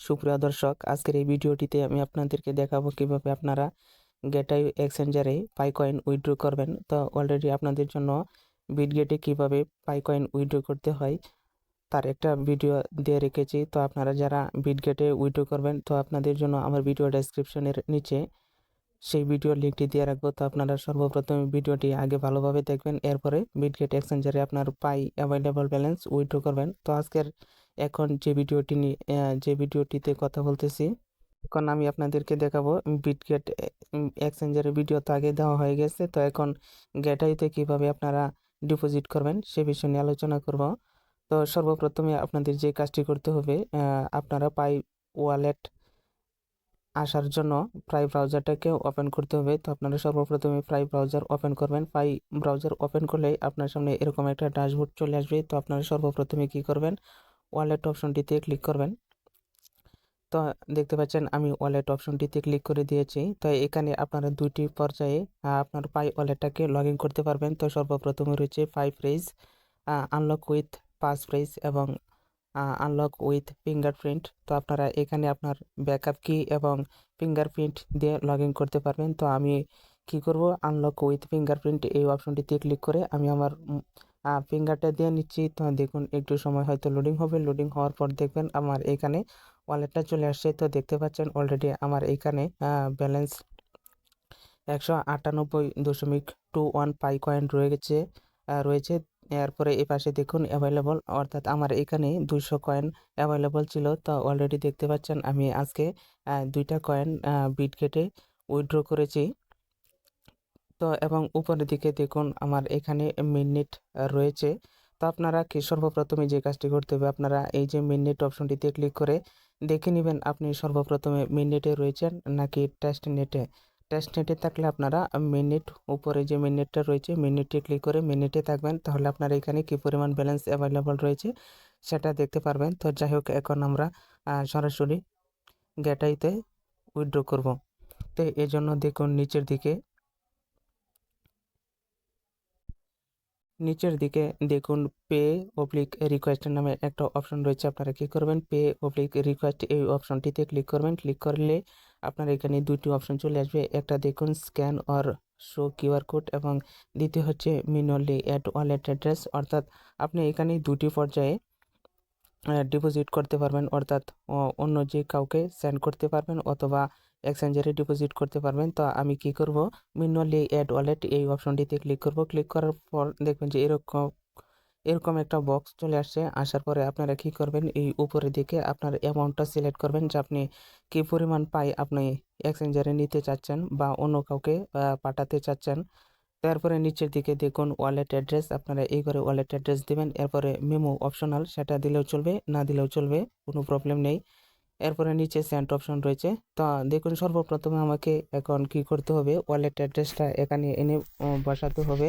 সুপ্রিয় দর্শক, আজকের এই ভিডিওটিতে আমি আপনাদেরকে দেখাবো কীভাবে আপনারা গেটাই এক্সচেঞ্জারে পাই কয়েন উইথড্র করবেন। তো অলরেডি আপনাদের জন্য বিটগেটে কীভাবে পাই কয়েন উইথড্র করতে হয় তার একটা ভিডিও দিয়ে রেখেছি। তো আপনারা যারা বিটগেটে উইথড্র করবেন, তো আপনাদের জন্য আমার ভিডিও ডেসক্রিপশনের নিচে সেই ভিডিওর লিঙ্কটি দিয়ে রাখব। তো আপনারা সর্বপ্রথম ভিডিওটি আগে ভালোভাবে দেখবেন, এরপরে বিটগেট এক্সচেঞ্জারে আপনার পাই অ্যাভেলেবল ব্যালেন্স উইথড্র করবেন। তো আজকের এখন যে ভিডিওটি নিয়ে যে ভিডিওটিতে কথা বলতেছি, এখন আমি আপনাদেরকে দেখাবো বিটগেট এক্সচেঞ্জারের ভিডিও তো আগে দেওয়া হয়ে গেছে। তো এখন গেটাইতে কীভাবে আপনারা ডিপোজিট করবেন, সে বিষয় নিয়ে আলোচনা করব। তো সর্বপ্রথমে আপনাদের যে কাজটি করতে হবে আপনারা পাই ওয়ালেট আসার জন্য প্রাই ব্রাউজারটাকে ওপেন করতে হবে। তো আপনারা সর্বপ্রথমে প্রাই ব্রাউজার ওপেন করবেন। প্রাই ব্রাউজার ওপেন করলে আপনার সামনে এরকম একটা ড্যাশবোর্ড চলে আসবে। তো আপনারা সর্বপ্রথমে কি করবেন ওয়ালেট অপশনটিতে ক্লিক করবেন। তো দেখতে পাচ্ছেন, আমি ওয়ালেট অপশনটিতে ক্লিক করে দিয়েছি। তো এখানে আপনারা দুইটি পর্যায়ে আপনার পাই ওয়ালেটটাকে লগ ইন করতে পারবেন। তো সর্বপ্রথমে রয়েছে five phrase unlock with pass phrase এবং আনলক উইথ ফিঙ্গারপ্রিন্ট তো আপনারা এখানে আপনার ব্যাকআপ কি এবং ফিঙ্গারপ্রিন্ট দিয়ে লগ ইন করতে পারবেন। তো আমি কি করব? আনলক উইথ ফিঙ্গারপ্রিন্ট এই অপশনটিতে ক্লিক করে আমি আমার ফিঙ্গারটা দিয়ে নিচ্ছি। তো দেখুন, একটু সময় হয়তো লোডিং হবে। লোডিং হওয়ার পর দেখবেন আমার এখানে ওয়ালেটটা চলে আসছে। তো দেখতে পাচ্ছেন অলরেডি আমার এখানে ব্যালেন্স একশো আটানব্বই দশমিক টু ওয়ান পাই কয়েন রয়ে গেছে রয়েছে। এরপরে এই পাশে দেখুন অ্যাভেলেবল অর্থাৎ আমার এখানে দুইশো কয়েন অ্যাভেলেবল ছিল। তো অলরেডি দেখতে পাচ্ছেন আমি আজকে দুইটা কয়েন বিট কেটে উইথড্র করেছি। তো এবং উপরের দিকে দেখুন আমার এখানে মিনিট রয়েছে। তো আপনারা কি সর্বপ্রথমে যে কাজটি করতে হবে, আপনারা এই যে মিনিট অপশনটিতে ক্লিক করে দেখে নেবেন আপনি সর্বপ্রথমে মিনিটে রয়েছেন নাকি টেস্ট নেটে টেস্ট নেটে থাকলে আপনারা মিনিট, উপরে যে মিনিটটা রয়েছে মিনিটে ক্লিক করে মিনিটে থাকবেন। তাহলে আপনার এখানে কি পরিমাণ ব্যালেন্স অ্যাভেলেবল রয়েছে সেটা দেখতে পারবেন। তো যাই হোক, এখন আমরা সরাসরি গেটাইতে উইথড্র করব। তো এই জন্য দেখুন নিচের দিকে নিচের দিকে দেখুন পে অবলিক রিকোয়েস্ট নামে একটা অপশন রয়েছে, আপনারা কি করবেন? পে অবলিক রিকোয়েস্ট এই অপশনটিতে ক্লিক করবেন। ক্লিক করলে আপনার এখানে দুটি অপশন চলে আসবে। একটা দেখুন scan or show QR code এবং দ্বিতীয় হচ্ছে মিনলি অ্যাট ওয়ালেট অ্যাড্রেস অর্থাৎ আপনি এখানে দুটি পর্যায়ে ডিপোজিট করতে পারবেন, অর্থাৎ অন্য যে কাউকে সেন্ড করতে পারবেন অথবা এক্সচেঞ্জারে ডিপোজিট করতে পারবেন। তো আমি কি করব? মিনলি অ্যাড ওয়ালেট এই অপশনটিতে ক্লিক করব। ক্লিক করার পর দেখবেন যে এরকম এরকম একটা বক্স চলে আসছে। আসার পরে আপনারা কি করবেন? এই উপরের দিকে আপনার অ্যামাউন্টটা সিলেক্ট করবেন যে আপনি কী পরিমাণ পাই আপনি এক্সচেঞ্জারে নিতে চাচ্ছেন বা অন্য কাউকে পাঠাতে চাচ্ছেন। তারপরে নিচের দিকে দেখুন ওয়ালেট অ্যাড্রেস আপনারা এই করে ওয়ালেট অ্যাড্রেস দেবেন। এরপরে মেমো অপশনাল সেটা দিলেও চলবে, না দিলেও চলবে, কোনো প্রবলেম নেই। এরপরে নিচে সেন্ট অপশন রয়েছে। তো দেখুন, সর্বপ্রথমে আমাকে এখন কি করতে হবে? ওয়ালেট অ্যাড্রেসটা এখানে এনে বসাতে হবে।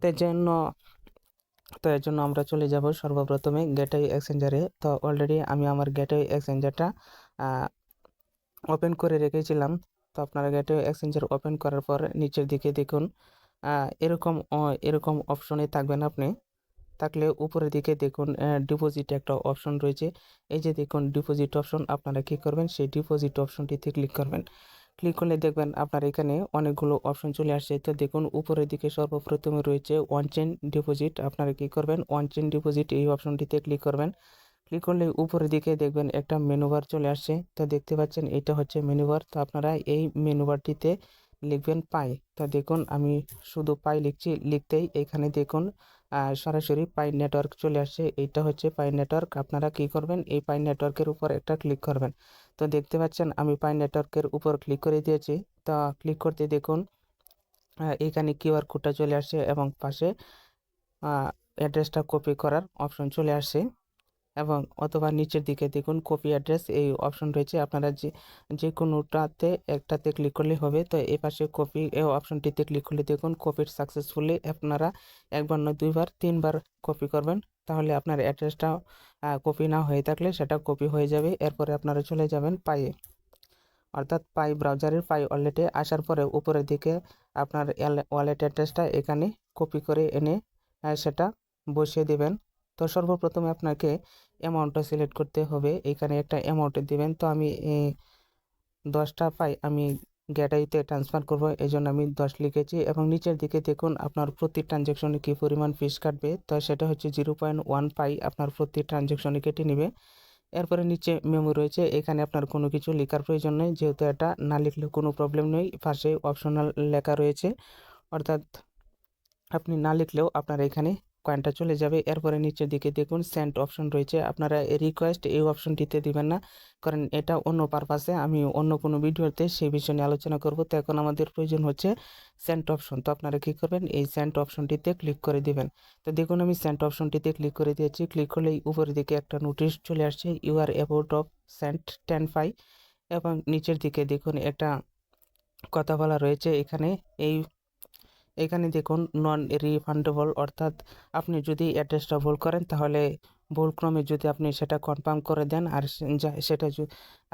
তার জন্য তো এর জন্য আমরা চলে যাব সর্বপ্রথমে গেটওয়ে এক্সচেঞ্জারে তো অলরেডি আমি আমার গেটওয়ে এক্সচেঞ্জারটা ওপেন করে রেখেছিলাম। তো আপনারা গেটওয়ে এক্সচেঞ্জার ওপেন করার পর নিচের দিকে দেখুন এরকম এরকম অপশনে থাকবেন আপনি। থাকলে উপরের দিকে দেখুন ডিপোজিট একটা অপশন রয়েছে। এই যে দেখুন ডিপোজিট অপশন আপনারা কি করবেন? সেই ডিপোজিট অপশনটিতে ক্লিক করবেন। ক্লিক করলে দেখবেন আপনার এখানে অনেকগুলো অপশন চলে আসছে। তো দেখুন, উপরের দিকে সর্বপ্রথমে রয়েছে ওয়ান চেন ডিপোজিট আপনারা কী করবেন? ওয়ান চেন ডিপোজিট এই অপশনটিতে ক্লিক করবেন। ক্লিক করলে উপরের দিকে দেখবেন একটা মেনু বার চলে আসছে। তো দেখতে পাচ্ছেন, এটা হচ্ছে মেনু বার তো আপনারা এই মেনু বারটিতে লিখবেন পাই তো দেখুন, আমি শুধু পাই লিখছি, লিখতেই এখানে দেখুন আহ, সরাসরি পাই নেটওয়ার্ক চলে আসছে এইটা হচ্ছে পাই নেটওয়ার্ক আপনারা কি করবেন? এই পাই নেটওয়ার্কের উপর একটা ক্লিক করবেন। তো দেখতে পাচ্ছেন আমি পাই নেটওয়ার্কের উপর ক্লিক করে দিয়েছি। তো ক্লিক করতে দেখুন এখানে কিউআর কোডটা চলে আসছে এবং পাশে অ্যাড্রেসটা কপি করার অপশন চলে আসছে এবং অথবা নিচের দিকে দেখুন কপি অ্যাড্রেস এই অপশন রয়েছে। আপনারা যে যে কোনোটাতে একটাতে ক্লিক করলে হবে। তো এই পাশে কপি অপশনটিতে ক্লিক করলে দেখুন কপির সাকসেসফুলি আপনারা একবার নয়, দুইবার, তিনবার কপি করবেন। তাহলে আপনার অ্যাড্রেসটা কপি না হয়ে থাকলে সেটা কপি হয়ে যাবে। এরপরে আপনারা চলে যাবেন পায়ে অর্থাৎ পাই ব্রাউজারের পাই ওয়ালেটে আসার পরে উপরের দিকে আপনার ওয়ালেট অ্যাড্রেসটা এখানে কপি করে এনে সেটা বসিয়ে দেবেন। তো সর্বপ্রথমে আপনাকে অ্যামাউন্টটা সিলেক্ট করতে হবে। এখানে একটা অ্যামাউন্ট দেবেন, তো আমি দশটা পাই, আমি গ্যাটাইতে ট্রান্সফার করব এই জন্য আমি দশ লিখেছি। এবং নিচের দিকে দেখুন, আপনার প্রতি ট্রানজ্যাকশনে কী পরিমাণ ফিস কাটবে, তো সেটা হচ্ছে জিরো পয়েন্ট ওয়ান পাই আপনার প্রতি ট্রানজ্যাকশনে কেটে নেবে। এরপরে নিচে মেমো রয়েছে, এখানে আপনার কোনো কিছু লেখার প্রয়োজন নেই, যেহেতু এটা না লিখলে কোনো প্রবলেম নেই, পাশে অপশনাল লেখা রয়েছে। অর্থাৎ আপনি না লিখলেও আপনার এখানে কয়েনটা চলে যাবে। এরপরে নিচের দিকে দেখুন সেন্ট অপশন রয়েছে। আপনারা রিকোয়েস্ট এই অপশনটিতে দিবেন না। কারণ এটা অন্য পারপাসে আমি অন্য কোনো ভিডিওতে সেই বিষয় নিয়ে আলোচনা করব। তো এখন আমাদের প্রয়োজন হচ্ছে সেন্ট অপশন তো আপনারা কী করবেন? এই সেন্ট অপশনটিতে ক্লিক করে দিবেন। তো দেখুন, আমি সেন্ট অপশনটিতে ক্লিক করে দিয়েছি। ক্লিক করলেই উপরের দিকে একটা নোটিশ চলে আসছে। You are about of sent ten fi এবং নিচের দিকে দেখুন, একটা কথা বলা রয়েছে। এখানে এই এখানে দেখুন নন রিফান্ডেবল অর্থাৎ আপনি যদি অ্যাড্রেসটা ভুল করেন, তাহলে ভুলক্রমে যদি আপনি সেটা কনফার্ম করে দেন, আর সেটা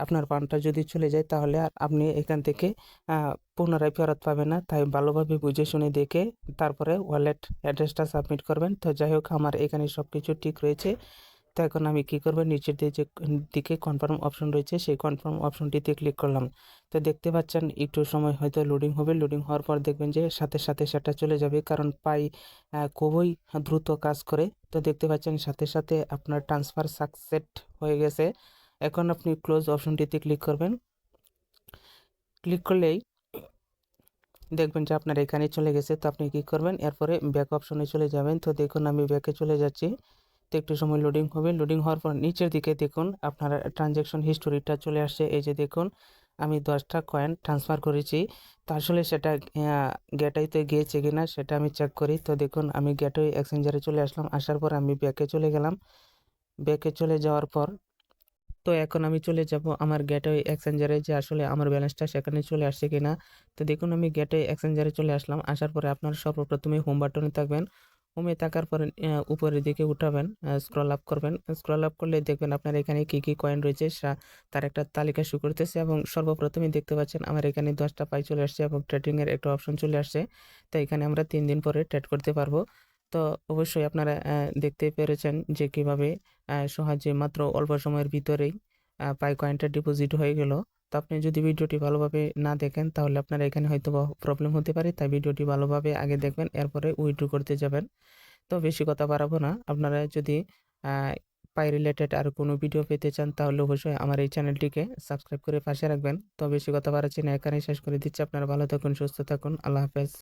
আপনার ফান্ডটা যদি চলে যায়, তাহলে আর আপনি এখান থেকে পুনরায় ফেরত পাবেন না। তাই ভালোভাবে বুঝে শুনে দেখে, তারপরে ওয়ালেট অ্যাড্রেসটা সাবমিট করবেন। তো যাই হোক, আমার এখানে সব কিছু ঠিক রয়েছে। তো এখন আমি কি করব? নিচের দিকে যে দিকে কনফার্ম অপশন রয়েছে, সেই কনফার্ম অপশনটিতে ক্লিক করলাম। তো দেখতে পাচ্ছেন, একটু সময় হয়তো লোডিং হবে। লোডিং হওয়ার পর দেখবেন যে সাথে সাথে সেটা চলে যাবে, কারণ পাই খুবই দ্রুত কাজ করে। তো দেখতে পাচ্ছেন, সাথে সাথে আপনার ট্রান্সফার সাকসেট হয়ে গেছে। এখন আপনি ক্লোজ অপশনটিতে ক্লিক করবেন। ক্লিক করলেই দেখবেন যে আপনার এখানে চলে গেছে। তো আপনি কি করবেন? এরপরে ব্যাক অপশনে চলে যাবেন। তো দেখুন, আমি ব্যাকে চলে যাচ্ছি। তো একটু সময় লোডিং হবে। লোডিং হওয়ার পর নিচের দিকে দেখুন, আপনার ট্রানজ্যাকশন হিস্টোরিটা চলে আসছে। এই যে দেখুন, আমি দশটা কয়েন ট্রান্সফার করেছি। তো আসলে সেটা গেটাইতে গিয়েছে কিনা সেটা আমি চেক করি। তো দেখুন, আমি গেটওয়ে এক্সচেঞ্জারে চলে আসলাম। আসার পর আমি ব্যাকে চলে গেলাম। ব্যাকে চলে যাওয়ার পর, তো এখন আমি চলে যাব আমার গেটওয়ে এক্সচেঞ্জারে যে আসলে আমার ব্যালেন্সটা সেখানে চলে আসছে কিনা। তো দেখুন, আমি গেটওয়ে এক্সচেঞ্জারে চলে আসলাম। আসার পরে আপনার সর্বপ্রথমে হোম বাটনে থাকবেন। হোমে থাকার পরে উপরের দিকে উঠাবেন স্ক্রল আপ করবেন। স্ক্রল আপ করলে দেখবেন আপনার এখানে কি কি কয়েন রয়েছে তার একটা তালিকা শুরু করতেছে এবং সর্বপ্রথমে দেখতে পাচ্ছেন আমার এখানে দশটা পাই চলে আসছে এবং ট্রেডিংয়ের একটা অপশন চলে আসছে। তো এখানে আমরা তিন দিন পরে ট্রেড করতে পারব। তো অবশ্যই আপনারা দেখতে পেরেছেন যে কীভাবে সহজে মাত্র অল্প সময়ের ভিতরেই পাই কয়েনটা ডিপোজিট হয়ে গেল। তো আপনি যদি ভিডিওটি ভালোভাবে না দেখেন, তাহলে আপনার এখানে হয়তো প্রবলেম হতে পারে। তাই ভিডিওটি ভালোভাবে আগে দেখবেন, এরপরে উইড্রো করতে যাবেন। তো বেশি কথা বাড়াবো না। আপনারা যদি পাই রিলেটেড আর কোনো ভিডিও পেতে চান, তাহলে অবশ্যই আমার এই চ্যানেলটিকে সাবস্ক্রাইব করে পাশে রাখবেন। তো বেশি কথা বাড়াচ্ছি না, এখানেই শেষ করে দিচ্ছি। আপনারা ভালো থাকুন, সুস্থ থাকুন। আল্লাহ হাফেজ।